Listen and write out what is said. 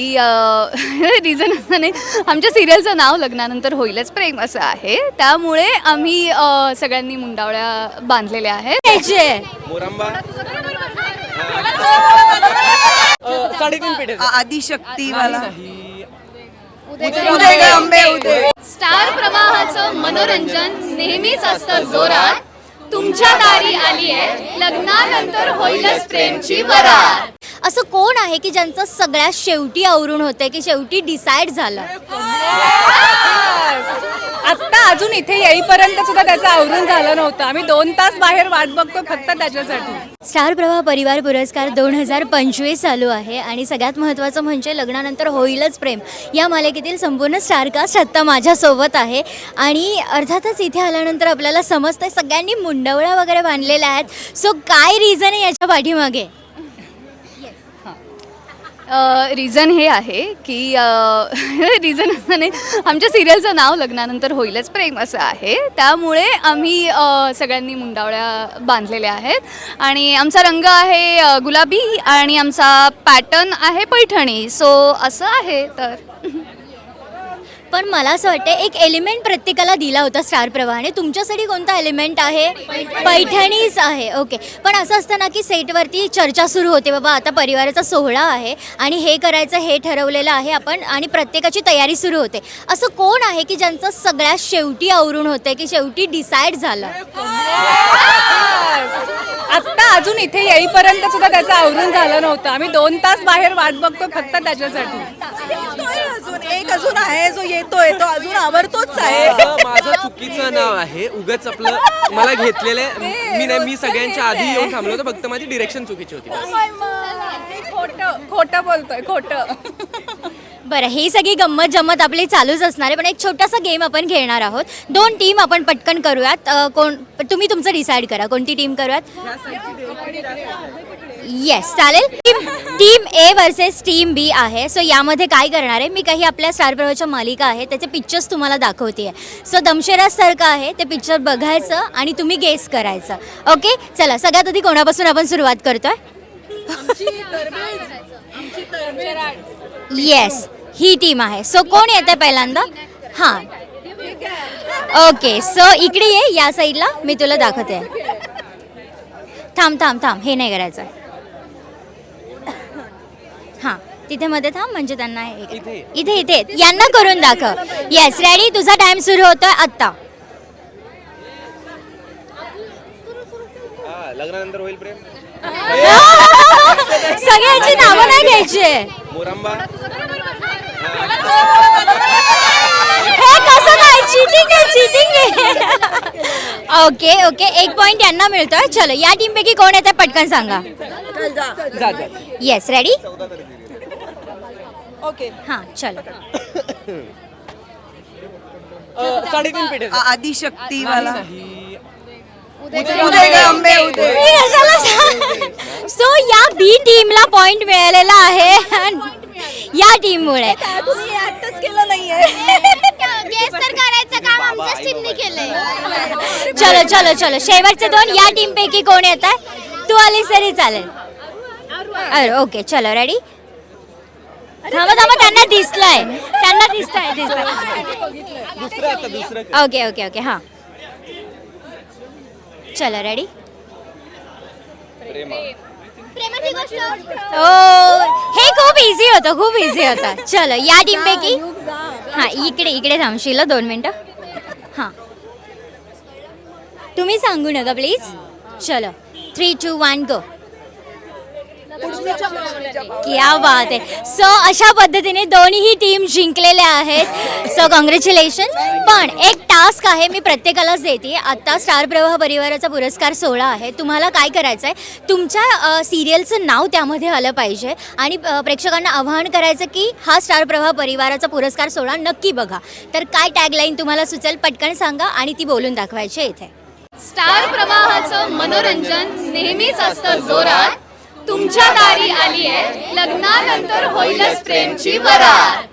की रिझन नाही आमच्या सिरियलचं नाव लग्नानंतर होईलच प्रेम असं आहे. त्यामुळे आम्ही अ, सगळ्यांनी मुंडावळ्या बांधलेल्या आहेत. स्टार प्रवाहाचं मनोरंजन नेहमीच असतं जोरात. तुमच्या दारी आली आहे लग्नानंतर होईलच प्रेमची वरात. असं आहे की ज्यांचं सगळ्यात शेवटी आवरून होतंय की शेवटी डिसाईड झालं. आत्ता अजून इथे येईपर्यंत सुद्धा त्याचं आवरून झालं नव्हतं. आम्ही दोन तास बाहेर वाट बघतो फक्त त्याच्यासाठी. स्टार प्रवाह परिवार पुरस्कार दोन हजार पंचवीस चालू आहे आणि सगळ्यात महत्त्वाचं म्हणजे लग्नानंतर होईलच प्रेम. या मालिकेतील संपूर्ण स्टारकास्ट आत्ता माझ्यासोबत आहे. आणि अर्थातच इथे आल्यानंतर आपल्याला समजतं सगळ्यांनी मुंडवळ्या वगैरे बांधलेल्या आहेत. सो काय रिझन आहे याच्या पाठीमागे? रिझन हे आहे की रिझन नाही आमच्या सिरियलचं नाव लग्नानंतर होईलच प्रेम असं आहे. त्यामुळे आम्ही सगळ्यांनी मुंडावळ्या बांधलेल्या आहेत. आणि आमचा रंग आहे गुलाबी आणि आमचा पॅटर्न आहे पैठणी. सो असं आहे तर. पण मला असं वाटतं एक एलिमेंट प्रत्येकाला दिला होता स्टार प्रवाहाने. तुमच्यासाठी कोणता एलिमेंट आहे? पैठणीच आहे. ओके पण असं असतं ना की सेटवरती चर्चा सुरू होते बाबा आता परिवाराचा सोहळा आहे आणि हे करायचं हे ठरवलेलं आहे आपण आणि प्रत्येकाची तयारी सुरू होते. असं कोण आहे की ज्यांचं सगळ्यात शेवटी आवरून होतं की शेवटी डिसाईड झालं? आत्ता अजून इथे येईपर्यंत सुद्धा त्याचं आवरून झालं नव्हतं. आम्ही दोन तास बाहेर वाट बघतो फक्त त्याच्यासाठी. एक अजून आहे जो येतोय तो अजून आवडतोच आहे. माझं माझं चुकीचं नाव आहे. उगाच आपलं मला घेतलेलं आहे. मी नाही मी सगळ्यांच्या आधी येऊन थांबलो होतो फक्त माझी डिरेक्शन चुकीची होती. खोटं खोटं बोलतोय खोटं. बरं ही सगळी गंमत जम्मत आपली चालूच असणार आहे पण एक छोटासा गेम आपण खेळणार आहोत. दोन टीम आपण पटकन करूयात. अ, कोण तुम्ही तुमचं डिसाईड करा कोणती टीम करूयात? येस चालेल. Team team A versus team B आहे. सो यामध्ये काय करणार आहे? मी काही आपल्या स्टार प्रवाहाच्या मालिका आहे त्याचे पिक्चर्स तुम्हाला दाखवते आहे सो दमशेराजसारखं आहे? ते पिक्चर बघायचं आणि तुम्ही गेस करायचं. ओके चला सगळ्यात आधी कोणापासून आपण सुरुवात करतोय? येस ही टीम आहे. सो कोण येते पहिल्यांदा? हां. ओके सो इकडे ये या साईडला मी तुला दाखवते. थांब थांब थांब. हे नाही करायचं हां तिथे मध्ये थांब म्हणजे त्यांना हे- इथे. इथे इथे यांना करून दाखव. येस रेडी तुझा टाइम सुरू होतोय आत्ता. हा, लग्नानंतर होईल प्रेम. सगळ्यांची नावं नाही घ्यायची. मोरंबा. हे कसं काय? चिटिंग आहे चिटिंग आहे. ओके ओके एक पॉइंट यांना मिळतोय. चलो या टीम पैकी कोण येते पटकन सांगा. जा. जा येस रेडी ओके. हां चलो. अ, साडेतीन पेठे आदिशक्तीवाला. सो या बी टीमला पॉइंट मिळालेला आहे. या टीममुळे तुम्ही आताच केलं नाहीये. करायचं काम आमच्याच टीमने केलंय. चलो चलो चलो. शेवटचे दोन या टीम पैकी कोण येत आहे तू आलीस तरी चालेल. अरे ओके चलो. रेडी थांबा थांबा त्यांना दिसलाय. त्यांना दिसतंय दिसतंय. दुसरं आता दुसरं ओके ओके ओके हां. चलो रेडी प्रेमा. ओ हे खूप इझी होतं खूप इझी होतं. चलो या टीम पैकी हां इकडे इकडे थांबशील दोन मिनटं. हां. तुम्ही सांगू नका प्लीज चलो. थ्री टू वन गो क्या बात आहे. सो अशा पद्धतीने दोन्ही टीम जिंकलेल्या आहेत. सो कॉंग्रॅच्युलेशन पण एक टास्क आहे मी प्रत्येकालाच देते. आत्ता स्टार प्रवाह परिवाराचा पुरस्कार सोहळा आहे. तुम्हाला काय करायचं आहे तुमच्या सिरियलचं नाव त्यामध्ये आलं पाहिजे. आणि प्रेक्षकांना आवाहन करायचं की हा स्टार प्रवाह परिवाराचा पुरस्कार सोहळा नक्की बघा. तर काय टॅगलाईन तुम्हाला सुचेल पटकन सांगा आणि ती बोलून दाखवायची इथे. स्टार प्रवाहाचं मनोरंजन नेहमीच असतं जोरात. तुमच्या दारी आली आहे लग्नानंतर होईलच प्रेमची वरात.